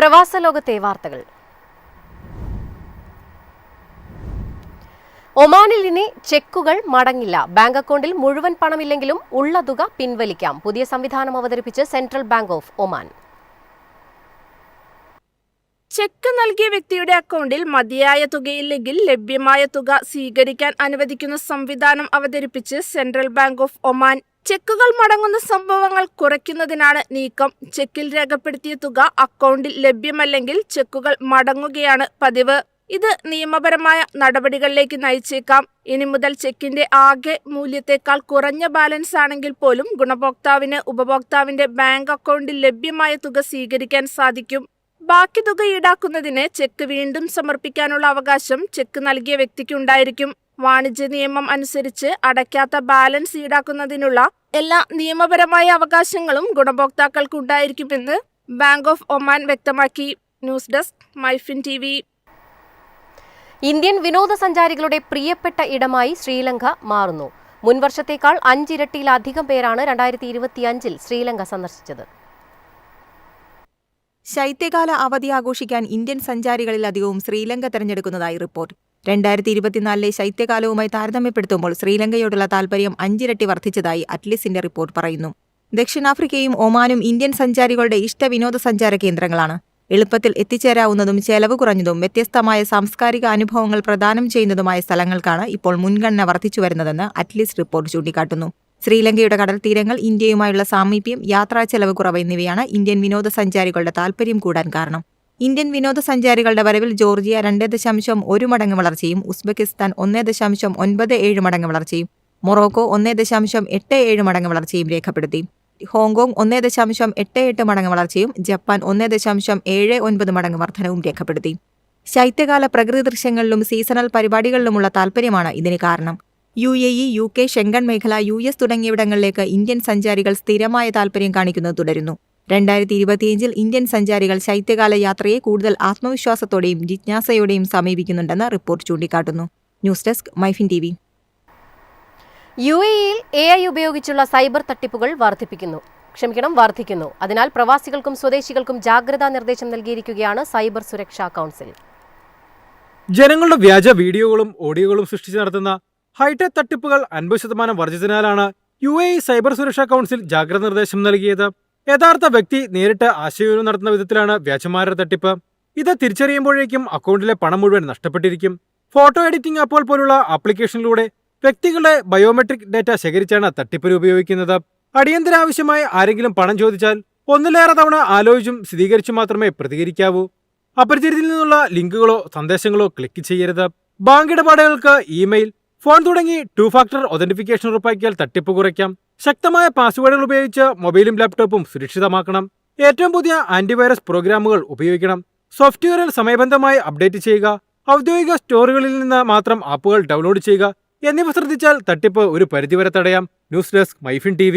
പ്രവാസ ലോകത്തെ വാർത്തകൾ. ഒമാനിൽ ഇനി ചെക്കുകൾ മടങ്ങില്ല. ബാങ്ക് അക്കൗണ്ടിൽ മുഴുവൻ പണമില്ലെങ്കിലും ഉള്ള തുക പിൻവലിക്കാം. പുതിയ സംവിധാനം അവതരിപ്പിച്ച് Central Bank of Oman. Cheque നൽകിയ വ്യക്തിയുടെ അക്കൗണ്ടിൽ മതിയായ തുകയില്ലെങ്കിൽ ലഭ്യമായ തുക സ്വീകരിക്കാൻ അനുവദിക്കുന്ന സംവിധാനം അവതരിപ്പിച്ച് സെൻട്രൽ ബാങ്ക് ഓഫ് ഒമാൻ ചെക്കുകൾ മടങ്ങുന്ന സംഭവങ്ങൾ കുറയ്ക്കുന്നതിനാണ് നീക്കം. ചെക്കിൽ രേഖപ്പെടുത്തിയ തുക അക്കൗണ്ടിൽ ലഭ്യമല്ലെങ്കിൽ ചെക്കുകൾ മടങ്ങുകയാണ് പതിവ്. ഇത് നിയമപരമായ നടപടികളിലേക്ക് നയിച്ചേക്കാം. ഇനി മുതൽ ചെക്കിന്റെ ആകെ മൂല്യത്തെക്കാൾ കുറഞ്ഞ ബാലൻസ് ആണെങ്കിൽ പോലും ഗുണഭോക്താവിന് ഉപഭോക്താവിന്റെ ബാങ്ക് അക്കൗണ്ടിൽ ലഭ്യമായ തുക സ്വീകരിക്കാൻ സാധിക്കും. ബാക്കി തുക ഈടാക്കുന്നതിന് ചെക്ക് വീണ്ടും സമർപ്പിക്കാനുള്ള അവകാശം ചെക്ക് നൽകിയ വ്യക്തിക്കുണ്ടായിരിക്കും വാണിജ്യ നിയമം അനുസരിച്ച് അടയ്ക്കാത്ത ബാലൻസ് ഈടാക്കുന്നതിനുള്ള എല്ലാ നിയമപരമായ അവകാശങ്ങളും ഗുണഭോക്താക്കൾക്കുണ്ടായിരിക്കുമെന്ന് ബാങ്ക് ഓഫ് ഒമാൻ വ്യക്തമാക്കി. News desk MyFin T V Indian വിനോദസഞ്ചാരികളുടെ പ്രിയപ്പെട്ട ഇടമായി ശ്രീലങ്ക മാറുന്നു. മുൻവർഷത്തേക്കാൾ അഞ്ചിരട്ടിയിലധികം പേരാണ് രണ്ടായിരത്തി ഇരുപത്തിയഞ്ചിൽ ശ്രീലങ്ക സന്ദർശിച്ചത്. ശൈത്യകാല അവധി ആഘോഷിക്കാൻ ഇന്ത്യൻ സഞ്ചാരികളിലധികവും ശ്രീലങ്ക തെരഞ്ഞെടുക്കുന്നതായി റിപ്പോർട്ട്. രണ്ടായിരത്തി ഇരുപത്തിനാലിലെ ശൈത്യകാലവുമായി താരതമ്യപ്പെടുത്തുമ്പോൾ ശ്രീലങ്കയോടുള്ള താൽപര്യം അഞ്ചിരട്ടി വർദ്ധിച്ചതായി അറ്റ്ലിസിന്റെ റിപ്പോർട്ട് പറയുന്നു. ദക്ഷിണാഫ്രിക്കയും ഒമാനും ഇന്ത്യൻ സഞ്ചാരികളുടെ ഇഷ്ട വിനോദസഞ്ചാര കേന്ദ്രങ്ങളാണ്. എളുപ്പത്തിൽ എത്തിച്ചേരാവുന്നതും ചെലവ് കുറഞ്ഞതും വ്യത്യസ്തമായ സാംസ്കാരിക അനുഭവങ്ങൾ പ്രദാനം ചെയ്യുന്നതുമായ സ്ഥലങ്ങൾക്കാണ് ഇപ്പോൾ മുൻഗണന വർദ്ധിച്ചു വരുന്നതെന്ന് അറ്റ്ലിസ് റിപ്പോർട്ട് ചൂണ്ടിക്കാട്ടുന്നു. ശ്രീലങ്കയുടെ കടൽ തീരങ്ങൾ ഇന്ത്യയുമായുള്ള സാമീപ്യം യാത്രാ ചെലവ് കുറവ് എന്നിവയാണ് ഇന്ത്യൻ വിനോദസഞ്ചാരികളുടെ താൽപര്യം കൂടാൻ കാരണം. ഇന്ത്യൻ വിനോദസഞ്ചാരികളുടെ വരവിൽ ജോർജിയ രണ്ട് ദശാംശം ഒരു മടങ്ങ് വളർച്ചയും ഉസ്ബെക്കിസ്ഥാൻ ഒന്ന് ദശാംശം ഒൻപത് ഏഴ് മടങ്ങ് വളർച്ചയും മൊറോക്കോ ഒന്ന് ദശാംശം എട്ട് ഏഴ് മടങ്ങ് വളർച്ചയും രേഖപ്പെടുത്തി. ഹോങ്കോങ് ഒന്ന് ദശാംശം എട്ട് എട്ട് മടങ്ങ് വളർച്ചയും ജപ്പാൻ ഒന്ന് ദശാംശം ഏഴ് ഒൻപത് മടങ്ങ് വർധനവും രേഖപ്പെടുത്തി. ശൈത്യകാല പ്രകൃതി ദൃശ്യങ്ങളിലും സീസണൽ പരിപാടികളിലുമുള്ള താൽപര്യമാണ് ഇതിന് കാരണം. U A E U K Schengen മേഖല യു എസ് തുടങ്ങിയവിടങ്ങളിലേക്ക് ഇന്ത്യൻ സഞ്ചാരികൾ സ്ഥിരമായ താൽപര്യം കാണിക്കുന്നത് തുടരുന്നു. രണ്ടായിരത്തി ഇരുപത്തിയഞ്ചിൽ ഇന്ത്യൻ സഞ്ചാരികൾ ശൈത്യകാല യാത്രയെ കൂടുതൽ ആത്മവിശ്വാസത്തോടെയും ജിജ്ഞാസയോടെയും സമീപിക്കുന്നുണ്ടെന്ന് റിപ്പോർട്ട് ചൂണ്ടിക്കാട്ടുന്നു. News desk MyFin T V. U എയിൽ എ ഐ ഉപയോഗിച്ചുള്ള സൈബർ തട്ടിപ്പുകൾ വർദ്ധിപ്പിക്കുന്നു ക്ഷമിക്കണം വർദ്ധിക്കുന്നു അതിനാൽ പ്രവാസികൾക്കും സ്വദേശികൾക്കും ജാഗ്രതാ നിർദ്ദേശം നൽകിയിരിക്കുകയാണ് സൈബർ സുരക്ഷാ കൗൺസിൽ. ജനങ്ങളുടെ വ്യാജ വീഡിയോകളും ഓഡിയോകളും സൃഷ്ടിച്ച് നടത്തുന്ന ഹൈടെക് തട്ടിപ്പുകൾ അൻപത് ശതമാനം വർദ്ധിച്ചതിനാലാണ് യു എ സൈബർ സുരക്ഷാ കൗൺസിൽ ജാഗ്രത നിർദ്ദേശം നൽകിയത്. യഥാർത്ഥ വ്യക്തി നേരിട്ട് ആശയവിനിമയം നടത്തുന്ന വിധത്തിലാണ് വ്യാജന്മാരുടെ തട്ടിപ്പ്. ഇത് തിരിച്ചറിയുമ്പോഴേക്കും അക്കൗണ്ടിലെ പണം മുഴുവൻ നഷ്ടപ്പെട്ടിരിക്കും. ഫോട്ടോ എഡിറ്റിംഗ് ആപ്പുകൾ പോലുള്ള ആപ്ലിക്കേഷനിലൂടെ വ്യക്തികളുടെ ബയോമെട്രിക് ഡാറ്റ ശേഖരിച്ചാണ് തട്ടിപ്പിന് ഉപയോഗിക്കുന്നത്. അടിയന്തര ആവശ്യമായി ആരെങ്കിലും പണം ചോദിച്ചാൽ ഒന്നിലേറെ തവണ ആലോചിച്ചും സ്ഥിരീകരിച്ചു മാത്രമേ പ്രതികരിക്കാവൂ. അപരിചിതരിൽ നിന്നുള്ള ലിങ്കുകളോ സന്ദേശങ്ങളോ ക്ലിക്ക് ചെയ്യരുത്. ബാങ്ക് ഇടപാടുകൾക്ക് ഇമെയിൽ ഫോൺ തുടങ്ങി ടു ഫാക്ടർ ഒതന്റിഫിക്കേഷൻ ഉറപ്പാക്കിയാൽ തട്ടിപ്പ് കുറയ്ക്കാം. ശക്തമായ പാസ്വേഡുകൾ ഉപയോഗിച്ച് മൊബൈലും ലാപ്ടോപ്പും സുരക്ഷിതമാക്കണം. ഏറ്റവും പുതിയ ആന്റിവൈറസ് പ്രോഗ്രാമുകൾ ഉപയോഗിക്കണം. സോഫ്റ്റ്വെയറിൽ സമയബന്ധമായി അപ്ഡേറ്റ് ചെയ്യുക. ഔദ്യോഗിക സ്റ്റോറുകളിൽ നിന്ന് മാത്രം ആപ്പുകൾ ഡൗൺലോഡ് ചെയ്യുക. എന്നിവ ശ്രദ്ധിച്ചാൽ തട്ടിപ്പ് ഒരു പരിധിവരെ തടയാം. News desk MyFin T